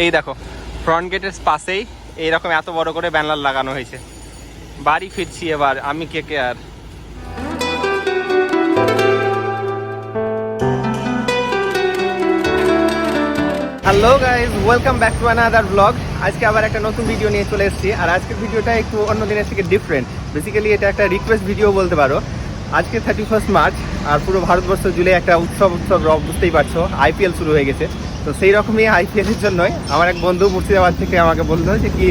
এই দেখো ফ্রন্ট গেটের পাশেই এইরকম এত বড় করে ব্যানার লাগানো হয়েছে। বাড়ি ফিরছি এবার, আমি কে কে আর? Hello guys welcome back to another blog আজকে আবার একটা নতুন ভিডিও নিয়ে চলে এসেছি, আর আজকের ভিডিওটা একটু অন্য দিনের থেকে ডিফারেন্ট বেসিক্যালি এটা একটা রিকোয়েস্ট ভিডিও বলতে পারো। আজকে থার্টি ফার্স্ট মার্চ আর পুরো ভারতবর্ষ জুড়ে একটা উৎসব উৎসব বুঝতেই পারছ আইপিএল শুরু হয়ে গেছে। তো সেই রকমই আইপিএলের জন্যই আমার এক বন্ধু মুর্শিদাবাদ থেকে আমাকে বলল যে কি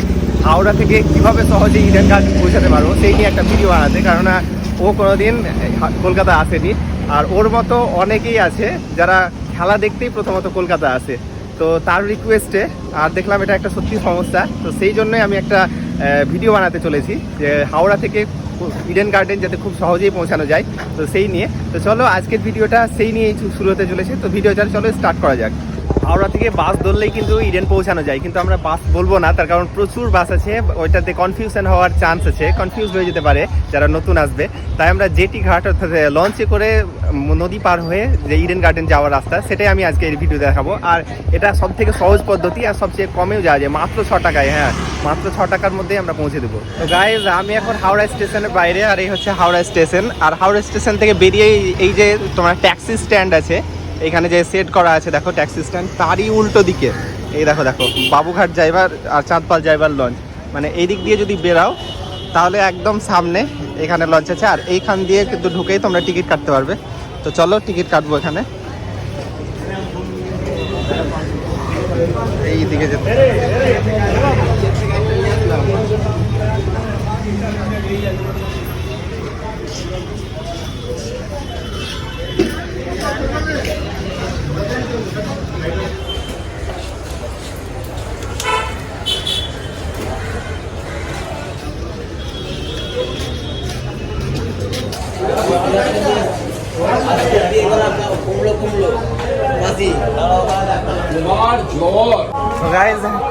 হাওড়া থেকে কীভাবে সহজে ইডেন গার্ডেন পৌঁছাতে পারো সেই নিয়ে একটা ভিডিও বানাতে। কেননা ও কোনোদিন কলকাতা আসেনি। আর ওর মতো অনেকেই আছে যারা খেলা দেখতেই প্রথমত কলকাতা আসে। তো তার রিকোয়েস্টে আর দেখলাম এটা একটা সত্যি সমস্যা। তো সেই জন্যই আমি একটা ভিডিও বানাতে চলেছি যে হাওড়া থেকে ইডেন গার্ডেন যাতে খুব সহজেই পৌঁছানো যায়। তো সেই নিয়ে। তো চলো আজকের ভিডিওটা সেই নিয়েই শুরু হতে চলেছে। তো ভিডিওটা চলো স্টার্ট করা যাক। হাওড়া থেকে বাস ধরলেই কিন্তু ইডেন পৌঁছানো যায়, কিন্তু আমরা বাস বলব না, তার কারণ প্রচুর বাস আছে, ওইটাতে কনফিউশন হওয়ার চান্স আছে কনফিউজ হয়ে যেতে পারে যারা নতুন আসবে। তাই আমরা জেটি ঘাট অর্থাৎ লঞ্চে করে নদী পার হয়ে যে ইডেন গার্ডেন যাওয়ার রাস্তা, সেটাই আমি আজকে এই ভিডিও দেখাবো। আর এটা সব থেকে সহজ পদ্ধতি আর সবচেয়ে কমেও যাওয়া যায়, মাত্র ছ টাকায় হ্যাঁ মাত্র ছ টাকার মধ্যেই আমরা পৌঁছে দেবো। তো গাইজ আমি এখন হাওড়া স্টেশনের বাইরে, আর এই হচ্ছে হাওড়া স্টেশন। আর হাওড়া স্টেশন থেকে বেরিয়ে এই- এই যে তোমার ট্যাক্সি স্ট্যান্ড আছে এখানে যে সেট করা আছে, দেখো ট্যাক্সি স্ট্যান্ড তারই উল্টো দিকে। এই দেখো দেখো, বাবুঘাট যাইবার আর চাঁদপাল যাইবার লঞ্চ। মানে এই দিক দিয়ে যদি বেরাও, তাহলে একদম সামনে এখানে লঞ্চ আছে। আর এইখান দিয়ে কিন্তু ঢুকেই তোমরা টিকিট কাটতে পারবে। তো চলো টিকিট কাটবো এখানে। এই দিকে যেতে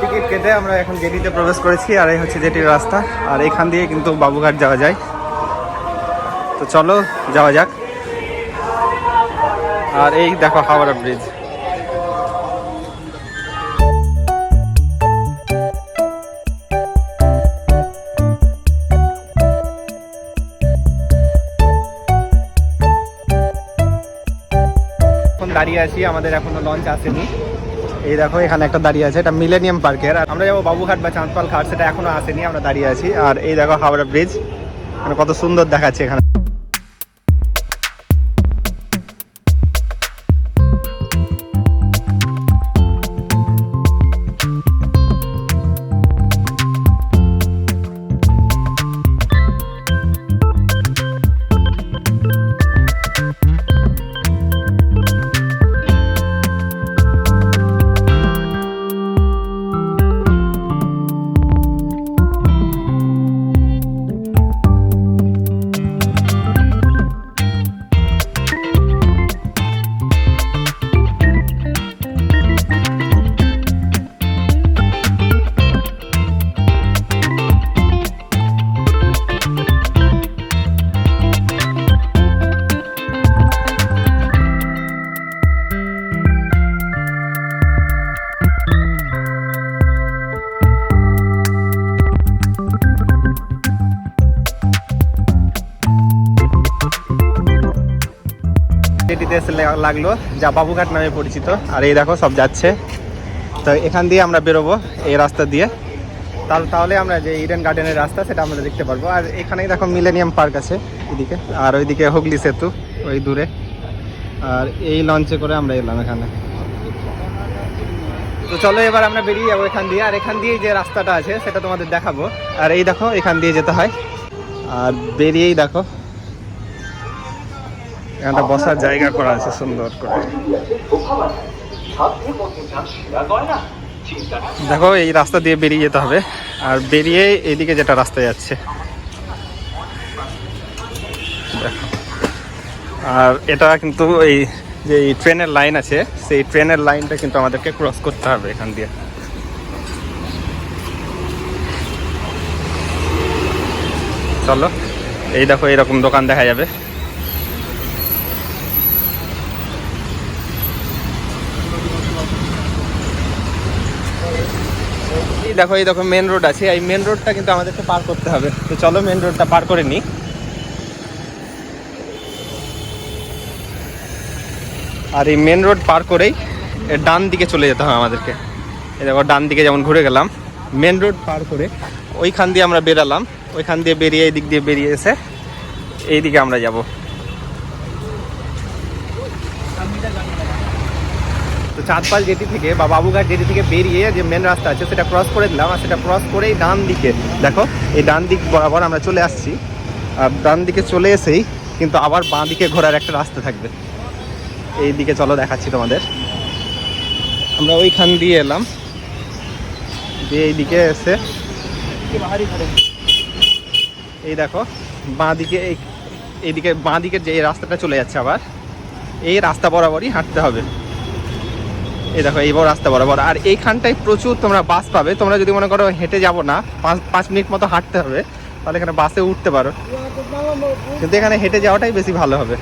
টিকিট কেটে আমরা এখন জেটিতে প্রবেশ করেছি আর এই হচ্ছে জেটির রাস্তা। আর এখান দিয়ে কিন্তু বাবুঘাট যাওয়া যায়। তো চলো যাওয়া যাক। আর এই দেখো হাওড়া ব্রিজ। দাঁড়িয়ে আছি, আমাদের এখনও লঞ্চ আসেনি। এই দেখো, এখানে একটা দাঁড়িয়ে আছে, এটা মিলেনিয়াম পার্কের আর আমরা যাব বাবুঘাট বা চাঁদপাল ঘাট, সেটা এখনও আসেনি, আমরা দাঁড়িয়ে আছি। আর এই দেখো হাওড়া ব্রিজ মানে কত সুন্দর দেখাচ্ছে এখানে। যেটিতে এসে লাগল, যা বাবুঘাট নামে পরিচিত। আর এই দেখো, সব যাচ্ছে। তো এখান দিয়ে আমরা বেরোবো এই রাস্তা দিয়ে। তাহলে তাহলে আমরা যে ইডেন গার্ডেনের রাস্তা, সেটা আমরা দেখতে পারব। আর এখানেই দেখো মিলেনিয়াম পার্ক আছে, এদিকে। আর ওইদিকে হুগলি সেতু, ওই দূরে। আর এই লঞ্চে করে আমরা এলাম এখানে। তো চলো এবার আমরা বেরিয়ে যাব এখান দিয়ে। আর এখান দিয়ে যে রাস্তাটা আছে, সেটা তোমাদের দেখাবো। আর এই দেখো, এখান দিয়ে যেতে হয়। আর বেরিয়েই দেখো এখানটা বসার জায়গা করা আছে সুন্দর করে। দেখো, এই রাস্তা দিয়ে বেরিয়ে যেতে হবে। আর বেরিয়ে এইদিকে যেটা রাস্তা যাচ্ছে। দেখো। আর এটা কিন্তু এই যে ট্রেনের লাইন আছে, সেই ট্রেনের লাইনটা কিন্তু আমাদেরকে ক্রস করতে হবে এখান দিয়ে। চলো, এই দেখো, এরকম দোকান দেখা যাবে। দেখো, এই দেখো মেন রোড আছে। এই মেন রোডটা কিন্তু আমাদেরকে পার করতে হবে। তো চলো মেন রোডটা পার করে নিই। আর এই মেন রোড পার করেই ডান দিকে চলে যেতে হবে আমাদেরকে। এই দেখো, ডান দিকে যেমন ঘুরে গেলাম মেন রোড পার করে ওইখান দিয়ে আমরা বেরালাম। ওইখান দিয়ে বেরিয়ে, এই দিক দিয়ে বেরিয়ে এসে এই দিকে আমরা যাব। তো চাঁদপাল জেটি থেকে বা বাবুঘাট জেটি থেকে বেরিয়ে যে মেন রাস্তা আছে, সেটা ক্রস করে দিলাম। আর সেটা ক্রস করেই ডান দিকে, দেখো, এই ডান দিক বরাবর আমরা চলে আসছি। আর ডান দিকে চলে এসেই কিন্তু আবার বাঁ দিকে ঘোরার একটা রাস্তা থাকবে। এই দিকে চলো দেখাচ্ছি তোমাদের। আমরা ওইখান দিয়ে এলাম। দিয়ে এইদিকে এসে এই দেখো, বাঁ দিকে এই, এইদিকে বাঁ দিকের যে রাস্তাটা চলে যাচ্ছে আবার, এই রাস্তা বরাবরই হাঁটতে হবে। এই দেখো, এই বড় রাস্তা বরাবর। আর এইখানটায় প্রচুর তোমরা বাস পাবে। তোমরা যদি মনে করো হেঁটে যাব না, পাঁচ মিনিট মতো হাঁটতে হবে, তাহলে এখানে বাসে উঠতে পারো। কিন্তু এখানে হেঁটে যাওয়াটাই বেশি ভালো হবে।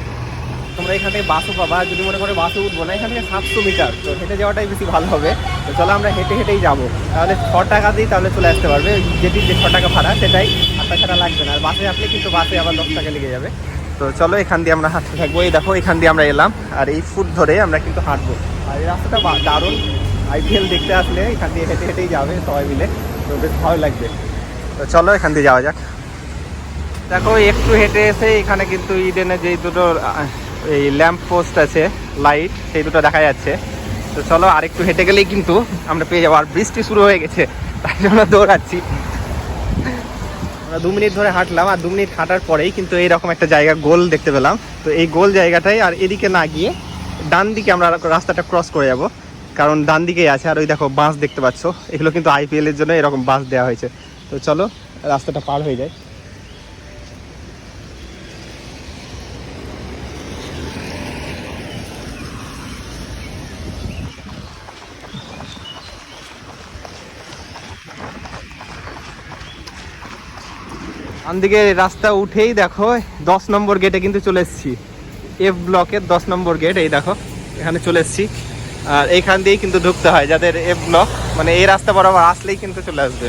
তোমরা এখান থেকে বাসও পাবা যদি মনে করো বাসে উঠবো না, এখান থেকে সাতশো মিটার, তো হেঁটে যাওয়াটাই বেশি ভালো হবে। তো চলো আমরা হেঁটে হেঁটেই যাব। তাহলে ছ টাকা দিই তাহলে চলে আসতে পারবে। যেটি যে ছ টাকা ভাড়া, সেটাই আর লাগবে না। আর বাসে আসলে কিন্তু বাসে আবার দশ টাকা লেগে যাবে। তো চলো এখান দিয়ে আমরা হাঁটতে থাকব। এই দেখো, এখান দিয়ে আমরা এলাম। আর এই ফুট ধরে আমরা কিন্তু হাঁটবো। আর এই রাস্তাটা দারুণ। আইপিএল দেখতে আসলে এখান দিয়ে হেঁটে হেঁটেই যাবে সবাই মিলে। তো বেশ ভালো লাগবে। তো চলো এখান দিয়ে যাওয়া যাক। দেখো, একটু হেঁটে এসে এখানে কিন্তু ইডেনে যে দুটো এই ল্যাম্প পোস্ট আছে, লাইট, সেই দুটো দেখা যাচ্ছে। তো চলো আর একটু হেঁটে গেলেই কিন্তু আমরা পেয়ে যাব। আর বৃষ্টি শুরু হয়ে গেছে, তাই জন্য দৌড়াচ্ছি। আমরা দু মিনিট ধরে হাঁটলাম, আর দু মিনিট হাঁটার পরেই কিন্তু এইরকম একটা জায়গা, গোল দেখতে পেলাম। তো এই গোল জায়গাটাই, আর এদিকে না গিয়ে ডান দিকে আমরা রাস্তাটা ক্রস করে যাব। কারণ ডান দিকেই আছে, আর ওই দেখো বাস দেখতে পাচ্ছ। এগুলো কিন্তু আইপিএল এর জন্য এরকম বাস দেওয়া হয়েছে। তো চলো, রাস্তাটা পার হয়ে যায় দিকে রাস্তা উঠেই দেখো, দশ নম্বর গেটে কিন্তু চলে এসেছি। এফ ব্লকের দশ নম্বর গেট এই দেখো, এখানে চলে এসেছি। আর এইখান দিয়েই কিন্তু ঢুকতে হয়, যাদের এফ ব্লক মানে এই রাস্তা বরাবর আসলেই কিন্তু চলে আসবে।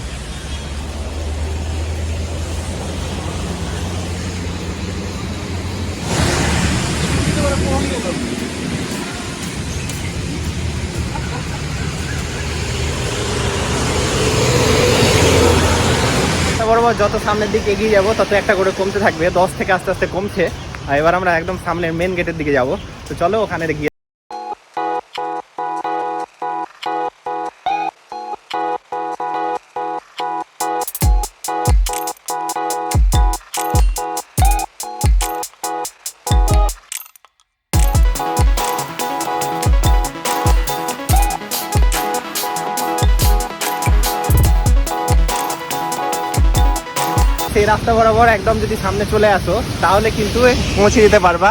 যত সামনের দিকে এগিয়ে যাব, তত একটা করে কমতে থাকবে, দশ থেকে আস্তে আস্তে কমছে। এবার আমরা একদম সামনের মেন গেটের দিকে যাব। তো চলো ওখানে গিয়ে রাস্তা বরাবর একদম যদি সামনে চলে আসো, তাহলে কিন্তু পৌঁছে যেতে পারবা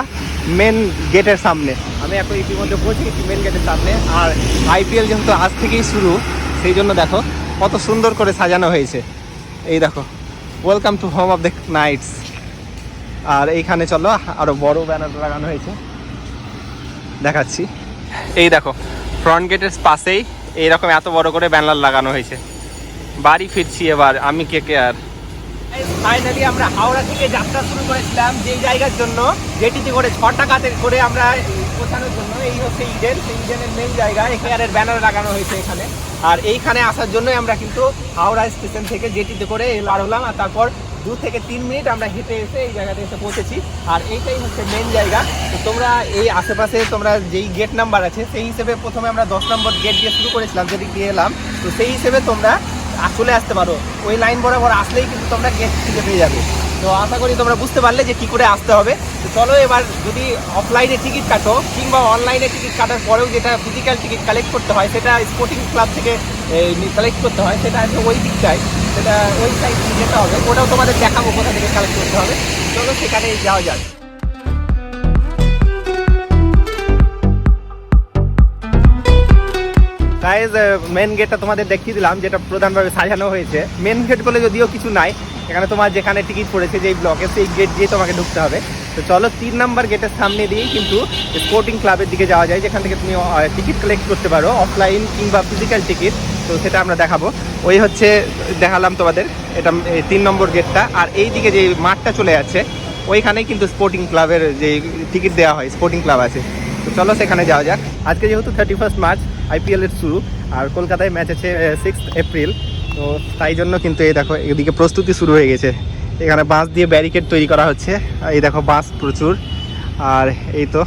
মেন গেটের সামনে। আমি এখন ইতিমধ্যে পৌঁছে গেছি মেন গেটের সামনে। আর আইপিএল যেহেতু আজ থেকেই শুরু, সেই জন্য দেখো কত সুন্দর করে সাজানো হয়েছে। এই দেখো welcome to home of the knights আর এইখানে চলো আরও বড় ব্যানার লাগানো হয়েছে। দেখাচ্ছি। এই দেখো ফ্রন্ট গেটের পাশেই এইরকম এত বড় করে ব্যানার লাগানো হয়েছে। বাড়ি ফিরছি এবার, আমি কে কে আর? ফাইনালি আমরা হাওড়া থেকে যাত্রা শুরু করেছিলাম যে জায়গার জন্য, যেটিতে করে ছ টাকাতে করে আমরা পৌঁছানোর জন্য। এই হচ্ছে ইডেন ইডেনের মেন জায়গা। এখানের ব্যানার লাগানো হয়েছে এখানে। আর এইখানে আসার জন্যই আমরা কিন্তু হাওড়া স্টেশন থেকে জেটিতে করে লার হলাম আর তারপর দু থেকে তিন মিনিট আমরা হেঁটে এসে এই জায়গাতে এসে পৌঁছেছি। আর এইটাই হচ্ছে মেন জায়গা। তো তোমরা এই আশেপাশে তোমরা যেই গেট নাম্বার আছে, সেই হিসেবে প্রথমে আমরা দশ নম্বর গেট দিয়ে শুরু করেছিলাম, যেদিক দিয়ে এলাম। তো সেই হিসেবে তোমরা চলে আসতে পারো। ওই লাইন বরাবর আসলেই কিন্তু তোমরা গেট থেকে পেয়ে যাবে। তো আশা করি তোমরা বুঝতে পারলে যে কি করে আসতে হবে। তো চলো এবার যদি অফলাইনে টিকিট কাটো, কিংবা অনলাইনে টিকিট কাটার পরেও যেটা ফিজিক্যাল টিকিট কালেক্ট করতে হয়, সেটা স্পোর্টিং ক্লাব থেকে কালেক্ট করতে হয়। সেটা আছে ওই দিকটায়, সেটা ওই সাইড যেতে হবে। ওটাও তোমাদের দেখাবো কোথা থেকে কালেক্ট করতে হবে। চলো সেখানে যাওয়া যাক। গাইজ মেন গেটটা তোমাদের দেখিয়ে দিলাম, যেটা প্রধানভাবে সাজানো হয়েছে। মেন গেট বলে যদিও কিছু নাই, এখানে তোমার যেখানে টিকিট পড়েছে যেই ব্লকে সেই গেট দিয়ে তোমাকে ঢুকতে হবে। তো চলো, তিন নাম্বার গেটের সামনে দিয়েই কিন্তু স্পোর্টিং ক্লাবের দিকে যাওয়া যায়, যেখান থেকে তুমি টিকিট কালেক্ট করতে পারো অফলাইন কিংবা ফিজিক্যাল টিকিট তো সেটা আমরা দেখাবো। ওই হচ্ছে, দেখালাম তোমাদের, এটা তিন নম্বর গেটটা আর এই দিকে যে মাঠটা চলে যাচ্ছে, ওইখানেই কিন্তু স্পোর্টিং ক্লাবের যে টিকিট দেওয়া হয় স্পোর্টিং ক্লাব আছে। তো চলো সেখানে যাওয়া যাক। আজকে যেহেতু থার্টি ফার্স্ট মার্চ আইপিএল এর শুরু, আর কলকাতায় ম্যাচ আছে সিক্স এপ্রিল তো তাই জন্য কিন্তু এই দেখো, এদিকে প্রস্তুতি শুরু হয়ে গেছে। এখানে বাঁশ দিয়ে ব্যারিকেড তৈরি করা হচ্ছে। এই দেখো বাঁশ প্রচুর। আর এই তো,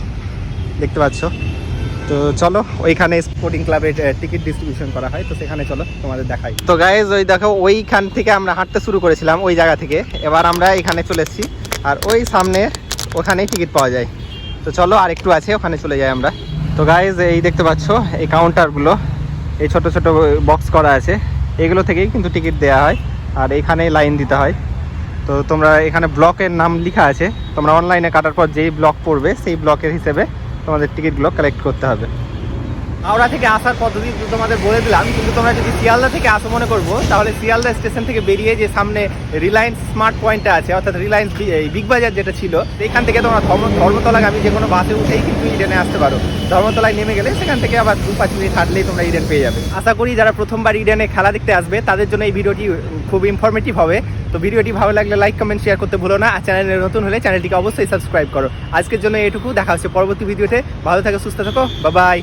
দেখতে পাচ্ছ। তো চলো, ওইখানে স্পোর্টিং ক্লাবের টিকিট ডিস্ট্রিবিউশন করা হয়। তো সেখানে চলো, তোমাদের দেখাই। তো গাইজ ওই দেখো, ওইখান থেকে আমরা হাঁটতে শুরু করেছিলাম, ওই জায়গা থেকে। এবার আমরা এখানে চলে এসেছি। আর ওই সামনে ওখানেই টিকিট পাওয়া যায়। তো চলো আর একটু আছে, ওখানে চলে যাই আমরা। তো গাইজ এই দেখতে পাচ্ছ, এই কাউন্টারগুলো এই ছোট ছোট বক্স করা আছে। এগুলো থেকেই কিন্তু টিকিট দেওয়া হয়, আর এখানেই লাইন দিতে হয়। তো তোমরা এখানে ব্লকের নাম লেখা আছে। তোমরা অনলাইনে কাটার পর যেই ব্লক পড়বে, সেই ব্লকের হিসেবে তোমাদের টিকিটগুলো কালেক্ট করতে হবে। হাওড়া থেকে আসার পদ্ধতি তো তোমাদের বলে দিলাম, কিন্তু তোমরা যদি শিয়ালদা থেকে আসো মনে করব, তাহলে শিয়ালদা স্টেশন থেকে বেরিয়ে যে সামনে রিলায়েন্স স্মার্ট পয়েন্টটা আছে, অর্থাৎ রিলায়েন্স বিগ বাজার যেটা ছিল, এখান থেকে তোমরা ধর্ম ধর্মতলাগামী যে কোনো বাসে উঠেই কিন্তু ইডেনে আসতে পারো। ধর্মতলায় নেমে গেলে সেখান থেকে আবার দু পাঁচ মিনিট হাঁটলেই তোমরা ইডেন পেয়ে যাবে। আশা করি যারা প্রথমবার ইডেনে খেলা দেখতে আসবে, তাদের জন্য এই ভিডিওটি খুব ইনফরমেটিভ হবে। তো ভিডিওটি ভালো লাগলে লাইক কমেন্ট শেয়ার করতে ভুলো না, আর চ্যানেলে নতুন হলে চ্যানেলটিকে অবশ্যই সাবস্ক্রাইব করো। আজকের জন্য এটুকু, দেখা হচ্ছে পরবর্তী ভিডিওতে। ভালো থাকো, সুস্থ থাকো বাই